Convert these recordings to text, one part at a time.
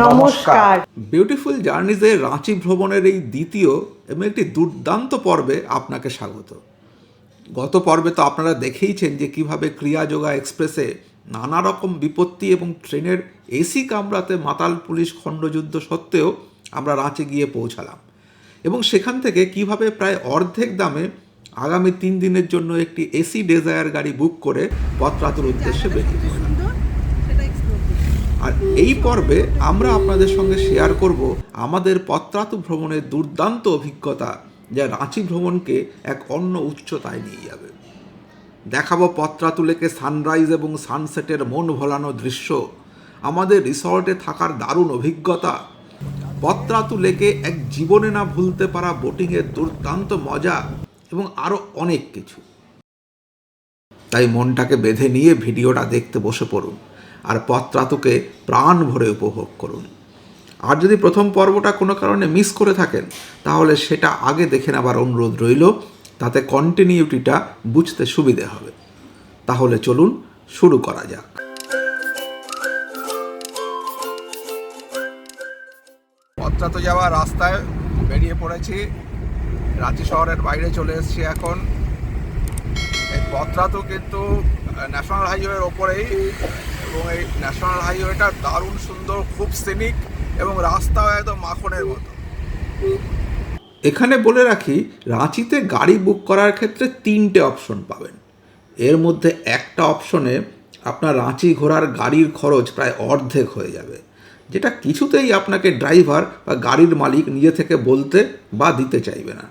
নমস্কার। বিউটিফুল জার্নিজের রাঁচি ভ্রমণের এই দ্বিতীয় এবং একটি দুর্দান্ত পর্বে আপনাকে স্বাগত। গত পর্বে তো আপনারা দেখেইছেন যে কীভাবে ক্রিয়াযোগা এক্সপ্রেসে নানা রকম বিপত্তি এবং ট্রেনের এসি কামরাতে মাতাল পুলিশ খণ্ডযুদ্ধ সত্ত্বেও আমরা রাঁচি গিয়ে পৌঁছালাম এবং সেখান থেকে কীভাবে প্রায় অর্ধেক দামে আগামী তিন দিনের জন্য একটি এসি ডেজায়ার গাড়ি বুক করে পথরাতুর উদ্দেশ্যে বেরিয়ে আর এই পর্বে আমরা আপনাদের সঙ্গে শেয়ার করব আমাদের পত্রাতু ভ্রমণের দুর্দান্ত অভিজ্ঞতা, যা রাঁচি ভ্রমণকে এক অন্য উচ্চতায় নিয়ে যাবে। দেখাবো পত্রাতু লেকে সানরাইজ এবং সানসেটের মন ভোলানো দৃশ্য, আমাদের রিসর্টে থাকার দারুণ অভিজ্ঞতা, পত্রাতু লেকে এক জীবনে না ভুলতে পারা বোটিংয়ের দুর্দান্ত মজা এবং আরও অনেক কিছু। তাই মনটাকে বেঁধে নিয়ে ভিডিওটা দেখতে বসে পড়ুন। আর পত্রাতুকে প্রাণ ভরে উপভোগ করুন। আর যদি প্রথম পর্বটা কোনো কারণে মিস করে থাকেন, তাহলে সেটা আগে দেখে নেবার অনুরোধ রইল, তাতে কন্টিনিউটিটা বুঝতে সুবিধে হবে। তাহলে চলুন শুরু করা যাক। পত্রাতু যাওয়া রাস্তায় বেরিয়ে পড়েছি। রাঁচি শহরের বাইরে চলে এসেছি এখন। এই পথরাতো কিন্তু ন্যাশনাল হাইওয়ের ওপরেই এবং এই ন্যাশনাল হাইওয়েটা দারুণ সুন্দর, খুব সিনিক এবং রাস্তাও একদম মাখনের মতো। এখানে বলে রাখি, রাঁচিতে গাড়ি বুক করার ক্ষেত্রে তিনটে অপশন পাবেন। এর মধ্যে একটা অপশনে আপনার রাঁচি ঘোরার গাড়ির খরচ প্রায় অর্ধেক হয়ে যাবে, যেটা কিছুতেই আপনাকে ড্রাইভার বা গাড়ির মালিক নিজে থেকে বলতে বা দিতে চাইবে না।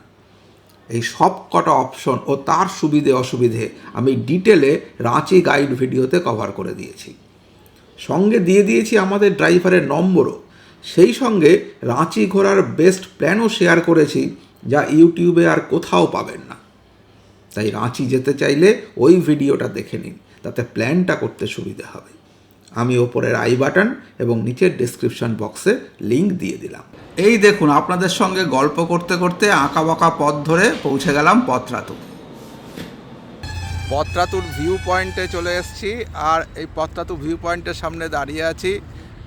এই সব কটা অপশন ও তার সুবিধে অসুবিধে আমি ডিটেলে রাঁচি গাইড ভিডিওতে কভার করে দিয়েছি। সঙ্গে দিয়ে দিয়েছি আমাদের ড্রাইভারের নম্বরও। সেই সঙ্গে রাঁচি ঘোরার বেস্ট প্ল্যানও শেয়ার করেছি, যা ইউটিউবে আর কোথাও পাবেন না। তাই রাঁচি যেতে চাইলে ওই ভিডিওটা দেখে নিন, তাতে প্ল্যানটা করতে সুবিধে হবে। আমি ওপরের আই বাটন এবং নিচের ডেসক্রিপশন বক্সে লিংক দিয়ে দিলাম। এই দেখুন, আপনাদের সঙ্গে গল্প করতে করতে আঁকা বাঁকা পথ ধরে পৌঁছে গেলাম পথরাতু পথরাতুর ভিউ পয়েন্টে চলে এসেছি। আর এই পথরাতু ভিউ পয়েন্টের সামনে দাঁড়িয়ে আছি।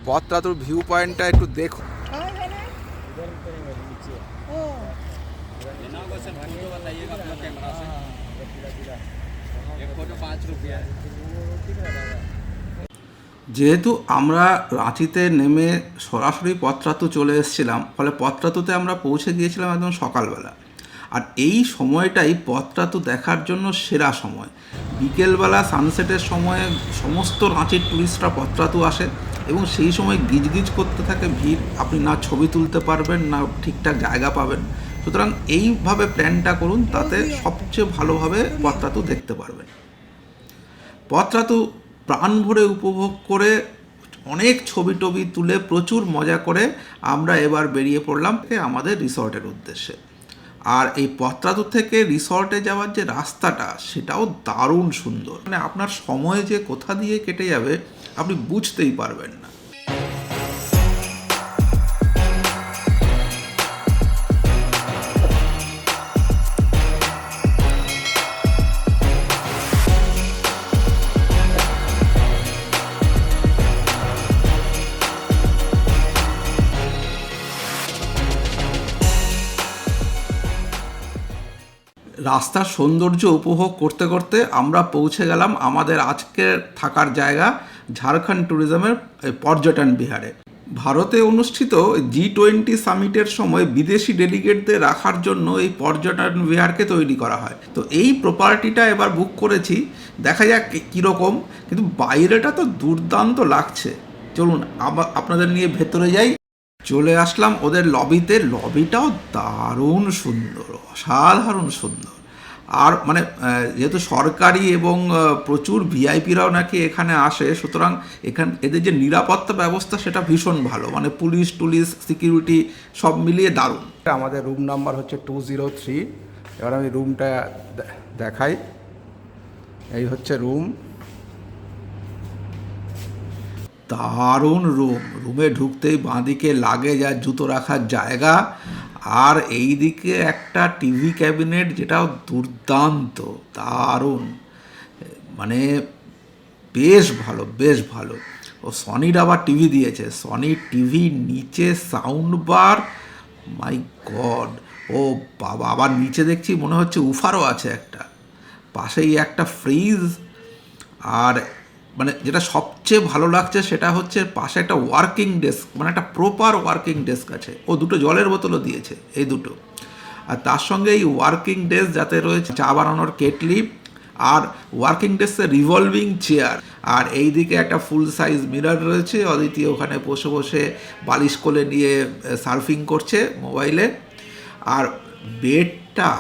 পথরাতুর ভিউ পয়েন্টটা একটু দেখো। যেহেতু আমরা রাঁচিতে নেমে সরাসরি পত্রাতু চলে এসেছিলাম, ফলে পত্রাতুতে আমরা পৌঁছে গিয়েছিলাম একদম সকালবেলা। আর এই সময়টাই পত্রাতু দেখার জন্য সেরা সময়। বিকেলবেলা সানসেটের সময়ে সমস্ত রাঁচির ট্যুরিস্টরা পত্রাতু আসে এবং সেই সময় গিজগিজ করতে থাকে ভিড়। আপনি না ছবি তুলতে পারবেন, না ঠিকঠাক জায়গা পাবেন। সুতরাং এইভাবে প্ল্যানটা করুন, তাতে সবচেয়ে ভালোভাবে পত্রাতু দেখতে পারবেন। পথরাতু প্রাণ ভরে উপভোগ করে অনেক ছবি টবি তুলে প্রচুর মজা করে আমরা এবার বেরিয়ে পড়লাম আমাদের রিসর্টের উদ্দেশ্যে। আর এই পথরাতু থেকে রিসর্টে যাওয়ার যে রাস্তাটা, সেটাও দারুণ সুন্দর। মানে আপনার সময় যে কোথা দিয়ে কেটে যাবে, আপনি বুঝতেই পারবেন না। রাস্তার সৌন্দর্য উপভোগ করতে করতে আমরা পৌঁছে গেলাম আমাদের আজকের থাকার জায়গা ঝাড়খণ্ড ট্যুরিজমের পর্যটন বিহারে। ভারতে অনুষ্ঠিত জি টোয়েন্টি সামিটের সময় বিদেশি ডেলিগেটদের রাখার জন্য এই পর্যটন বিহারকে তৈরি করা হয়। তো এই প্রপার্টিটা এবার বুক করেছি, দেখা যাক কীরকম, কিন্তু বাইরেটা তো দুর্দান্ত লাগছে। চলুন আপনাদের নিয়ে ভেতরে যাই। চলে আসলাম ওদের লবিতে লবিটাও দারুণ সুন্দর, অসাধারণ সুন্দর। আর মানে যেহেতু সরকারি এবং প্রচুর ভিআইপিরাও নাকি এখানে আসে সুতরাং এখান এদের যে নিরাপত্তা ব্যবস্থা সেটা ভীষণ ভালো। মানে পুলিশ টুলিশ সিকিউরিটি সব মিলিয়ে দারুণ। আমাদের রুম নাম্বার হচ্ছে টু জিরো থ্রি। এবার আমি রুমটা দেখাই। এই হচ্ছে রুম। দারুণ রুম। রুমে ঢুকতেই বাঁদিকে লাগেজ আর জুতো রাখার জায়গা। আর এই দিকে একটা টিভি ক্যাবিনেট যেটাও দুর্দান্ত, দারুণ। মানে বেশ ভালো বেশ ভালো। ও সনির আবার টিভি দিয়েছে। সনির টিভি নিচে সাউন্ড বার মাই গড ও বাবা, আবার নিচে দেখছি মনে হচ্ছে উফারও আছে একটা। পাশেই একটা ফ্রিজ আর মানে যেটা সবচেয়ে ভালো লাগছে সেটা হচ্ছে পাশে একটা ওয়ার্কিং ডেস্ক মানে একটা প্রপার ওয়ার্কিং ডেস্ক আছে। ও দুটো জলের বোতলও দিয়েছে, এই দুটো। আর তার সঙ্গে এই ওয়ার্কিং ডেস্ক যাতে রয়েছে, চা বানানোর কেটলি আর ওয়ার্কিং ডেস্কে রিভলভিং চেয়ার আর এই দিকে একটা ফুল সাইজ মিরর রয়েছে, অদিতি ওখানে বসে বসে বালিশ কোলে নিয়ে সার্ফিং করছে মোবাইলে আর বেডটা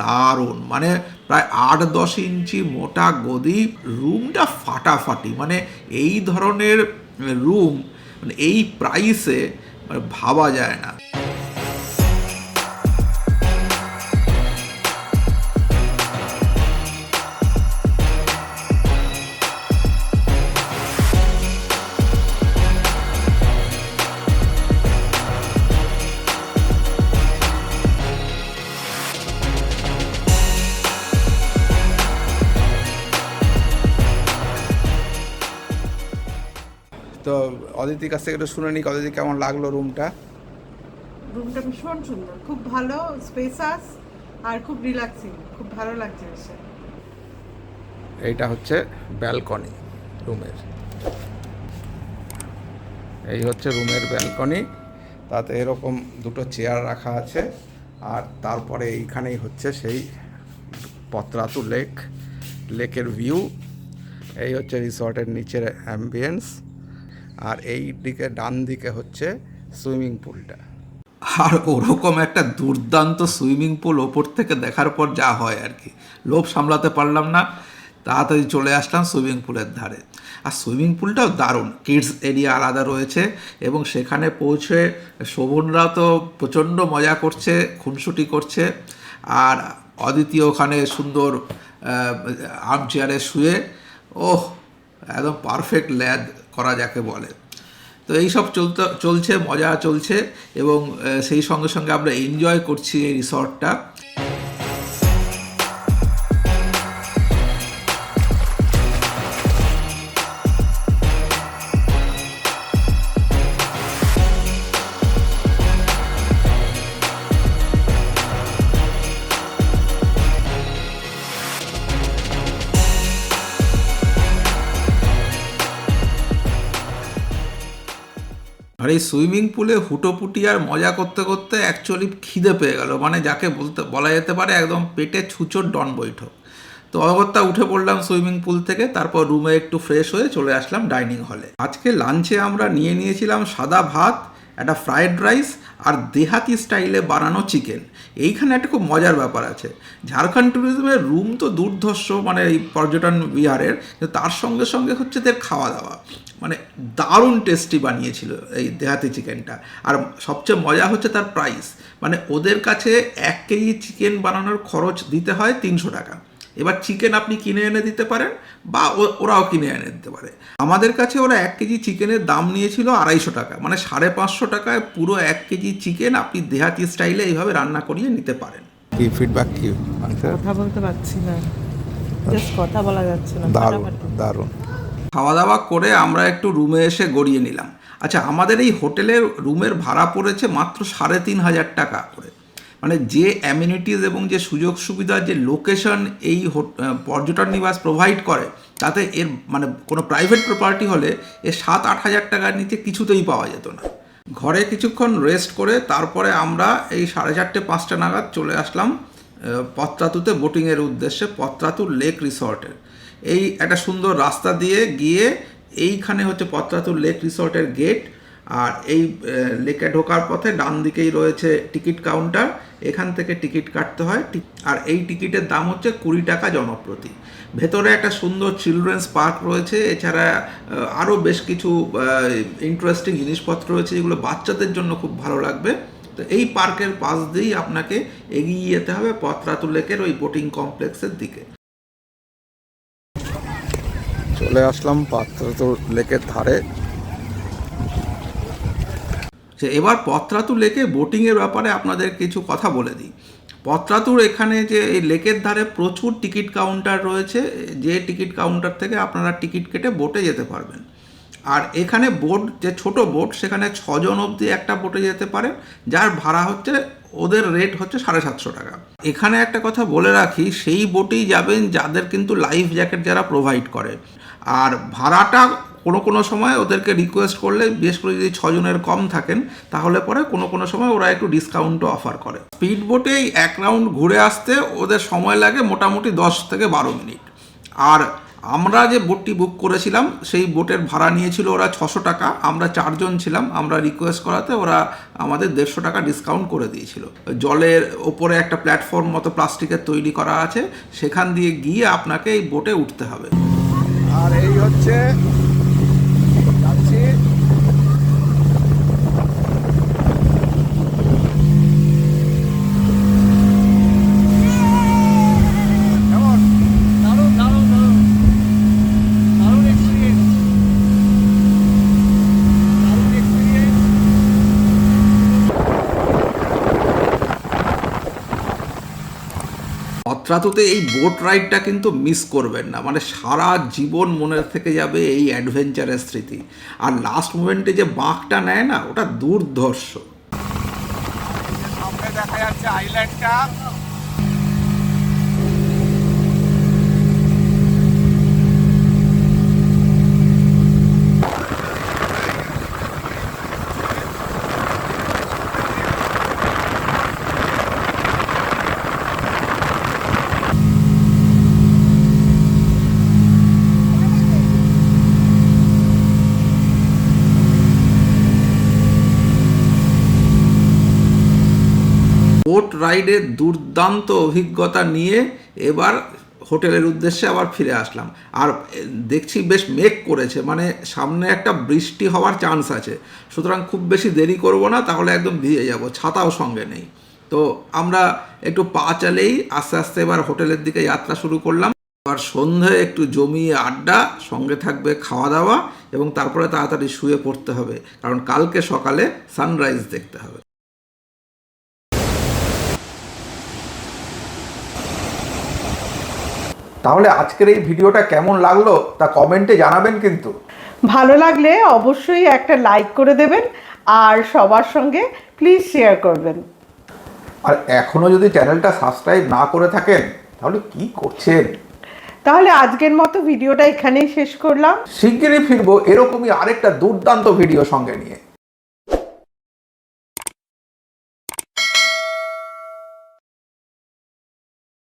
দারুণ মানে প্রায় আট দশ ইঞ্চি মোটা গদি রুমটা ফাটাফাটি মানে এই ধরনের রুম মানে এই প্রাইসে মানে ভাবা যায় না। অদিতির কাছ থেকে একটু শুনে নিই অদিতি কেমন লাগল রুমটা রুমটা ভীষণ সুন্দর খুব ভালো স্পেসাস আর খুব রিল্যাক্সিং খুব ভালো লাগছে এসে। এইটা হচ্ছে ব্যালকনি রুমের। এই হচ্ছে রুমের ব্যালকনি তাতে এরকম দুটো চেয়ার রাখা আছে আর তারপরে এইখানেই হচ্ছে সেই পত্রাতু লেক লেকের ভিউ এই হচ্ছে রিসর্টের নিচের অ্যাম্বিয়েন্স আর এই দিকে, ডান দিকে হচ্ছে সুইমিং পুলটা। আর ওরকম একটা দুর্দান্ত সুইমিং পুল ওপর থেকে দেখার পর যা হয় আর কি। লোভ সামলাতে পারলাম না, তাড়াতাড়ি চলে আসলাম সুইমিং পুলের ধারে। আর সুইমিং পুলটাও দারুণ, কিডস এরিয়া আলাদা রয়েছে এবং সেখানে পৌঁছে শোভনরা তো প্রচণ্ড মজা করছে, খুনসুটি করছে। আর অদিতি ওখানে সুন্দর আর্ম চেয়ারে শুয়ে, ওহ, একদম পারফেক্ট ল্যাদ করা যাকে বলে। তো এইসব চলতে, চলছে, মজা চলছে এবং সেই সঙ্গে সঙ্গে আমরা এনজয় করছি এই রিসর্টটা আর এই সুইমিং পুলে হুটোপুটি আর মজা করতে করতে অ্যাকচুয়ালি খিদে পেয়ে গেল। মানে যাকে বলতে, বলা যেতে পারে একদম পেটে ছুচোর ডন বৈঠক। তো অগত্যা উঠে পড়লাম সুইমিং পুল থেকে, তারপর রুমে একটু ফ্রেশ হয়ে চলে আসলাম ডাইনিং হলে। আজকে লাঞ্চে আমরা নিয়ে নিয়েছিলাম সাদা ভাত, একটা ফ্রায়েড রাইস আর দেহাতি স্টাইলে বানানো চিকেন এইখানে একটা খুব মজার ব্যাপার আছে। ঝাড়খণ্ড ট্যুরিজমের রুম তো দুর্ধর্ষ মানে এই পর্যটন বিহারের তার সঙ্গে সঙ্গে হচ্ছে এদের খাওয়া দাওয়া। মানে দারুণ টেস্টি বানিয়েছিল এই দেহাতি চিকেনটা। আর সবচেয়ে মজা হচ্ছে তার প্রাইস মানে ওদের কাছে এক কেজি চিকেন বানানোর খরচ দিতে হয় তিনশো টাকা। এবার চিকেন আপনি কিনে এনে দিতে পারেন বা ও- ওরাও কিনে এনে দিতে পারে। আমাদের কাছে ওরা এক কেজি চিকেনের দাম নিয়েছিল আড়াইশো টাকা। মানে সাড়ে পাঁচশো টাকায় পুরো এক কেজি চিকেন আপনি দেহাতি স্টাইলে এইভাবে রান্না করিয়ে নিতে পারেন। কি ফিডব্যাক কি? কথা বলতে পারছি না। জাস্ট কথা বলা যাচ্ছে না। দারুণ দারুণ। খাওয়া দাওয়া করে আমরা একটু রুমে এসে গড়িয়ে নিলাম। আচ্ছা আমাদের এই হোটেলের রুমের ভাড়া পড়েছে মাত্র সাড়ে তিন হাজার টাকা করে। মানে যে অ্যামিনিটিস এবং যে সুযোগ সুবিধা, যে লোকেশন এই পর্যটন নিবাস প্রোভাইড করে, তাতে এর মানে কোনো প্রাইভেট প্রপার্টি হলে এর সাত আট হাজার টাকার নিচে কিছুতেই পাওয়া যেত না। ঘরে কিছুক্ষণ রেস্ট করে তারপরে আমরা এই সাড়ে চারটে, পাঁচটা নাগাদ চলে আসলাম পত্রাতুতে বোটিংয়ের উদ্দেশ্যে পত্রাতু লেক রিসর্টের এই একটা সুন্দর রাস্তা দিয়ে গিয়ে এইখানে হচ্ছে পত্রাতুর লেক রিসর্টের গেট আর এই লেকে ঢোকার পথে ডান দিকেই রয়েছে টিকিট কাউন্টার। এখান থেকে টিকিট কাটতে হয়। আর এই টিকিটের দাম হচ্ছে কুড়ি টাকা জনপ্রতি। ভেতরে একটা সুন্দর চিলড্রেন্স পার্ক রয়েছে। এছাড়া আরও বেশ কিছু ইন্টারেস্টিং জিনিসপত্র রয়েছে যেগুলো বাচ্চাদের জন্য খুব ভালো লাগবে। তো এই পার্কের পাশ দিয়েই আপনাকে এগিয়ে যেতে হবে পত্রাতু লেকের ওই বোটিং কমপ্লেক্সের দিকে। চলে আসলাম পাত্র তো লেকের ধারে। এবার পত্রাতু লেকে বোটিংয়ের ব্যাপারে আপনাদের কিছু কথা বলে দিই। পত্রাতুর এখানে যে এই লেকের ধারে প্রচুর টিকিট কাউন্টার রয়েছে, যে টিকিট কাউন্টার থেকে আপনারা টিকিট কেটে বোটে যেতে পারবেন। আর এখানে বোট, যে ছোট বোট, সেখানে ছজন অবধি একটা বোটে যেতে পারে যার ভাড়া হচ্ছে, ওদের রেট হচ্ছে সাড়ে সাতশো টাকা। এখানে একটা কথা বলে রাখি, সেই বোটেই যাবেন যাদের কিন্তু লাইফ জ্যাকেট যারা প্রোভাইড করে। আর ভাড়াটা কোনো কোনো সময় ওদেরকে রিকোয়েস্ট করলে বিশেষ করে যদি ছজনের কম থাকেন, তাহলে পরে কোনো কোনো সময় ওরা একটু ডিসকাউন্টও অফার করে। স্পিড বোটেই এক রাউন্ড ঘুরে আসতে ওদের সময় লাগে মোটামুটি দশ থেকে বারো মিনিট। আর আমরা যে বোটটি বুক করেছিলাম, সেই বোটের ভাড়া নিয়েছিল ওরা ছশো টাকা। আমরা চারজন ছিলাম, আমরা রিকোয়েস্ট করাতে ওরা আমাদের দেড়শো টাকা ডিসকাউন্ট করে দিয়েছিল। জলের ওপরে একটা প্ল্যাটফর্ম মতো প্লাস্টিকের তৈরি করা আছে, সেখান দিয়ে গিয়ে আপনাকে এই বোটে উঠতে হবে। আর এই হচ্ছে যাচ্ছি কেমন দারুণ দারুণ দারুণ দারুণ এক্সপিরিয়েন্স দারুণ এক্সপিরিয়েন্স অত্রাতুতে এই বোট রাইডটা কিন্তু মিস করবেন না। মানে সারা জীবন মনে থেকে যাবে এই অ্যাডভেঞ্চারের স্মৃতি। আর লাস্ট মোমেন্টে যে বাঁকটা নেয় না, ওটা দুর্ধর্ষ। দেখা যাচ্ছে আইল্যান্ডটা বোট রাইডের দুর্দান্ত অভিজ্ঞতা নিয়ে এবার হোটেলের উদ্দেশ্যে আবার ফিরে আসলাম। আর দেখছি বেশ মেঘ করেছে মানে সামনে একটা বৃষ্টি হওয়ার চান্স আছে। সুতরাং খুব বেশি দেরি করব না, তাহলে একদম ভিজে যাব, ছাতাও সঙ্গে নেই। তো আমরা একটু পা চালেই আস্তে আস্তে এবার হোটেলের দিকে যাত্রা শুরু করলাম। এবার সন্ধে, একটু জমিয়ে আড্ডা, সঙ্গে থাকবে খাওয়া দাওয়া এবং তারপরে তাড়াতাড়ি শুয়ে পড়তে হবে। কারণ কালকে সকালে সানরাইজ দেখতে হবে। তাহলে আজকের এই ভিডিওটা কেমন লাগল তা কমেন্টে জানাবেন কিন্তু। ভালো লাগলে অবশ্যই একটা লাইক করে দেবেন আর সবার সঙ্গে প্লিজ শেয়ার করবেন। আর এখনও যদি চ্যানেলটা সাবস্ক্রাইব না করে থাকেন তাহলে কি করছেন? তাহলে আজকের মতো ভিডিওটা এখানেই শেষ করলাম। শিগগিরই ফিরবো এরকমই আরেকটা দুর্দান্ত ভিডিও সঙ্গে নিয়ে।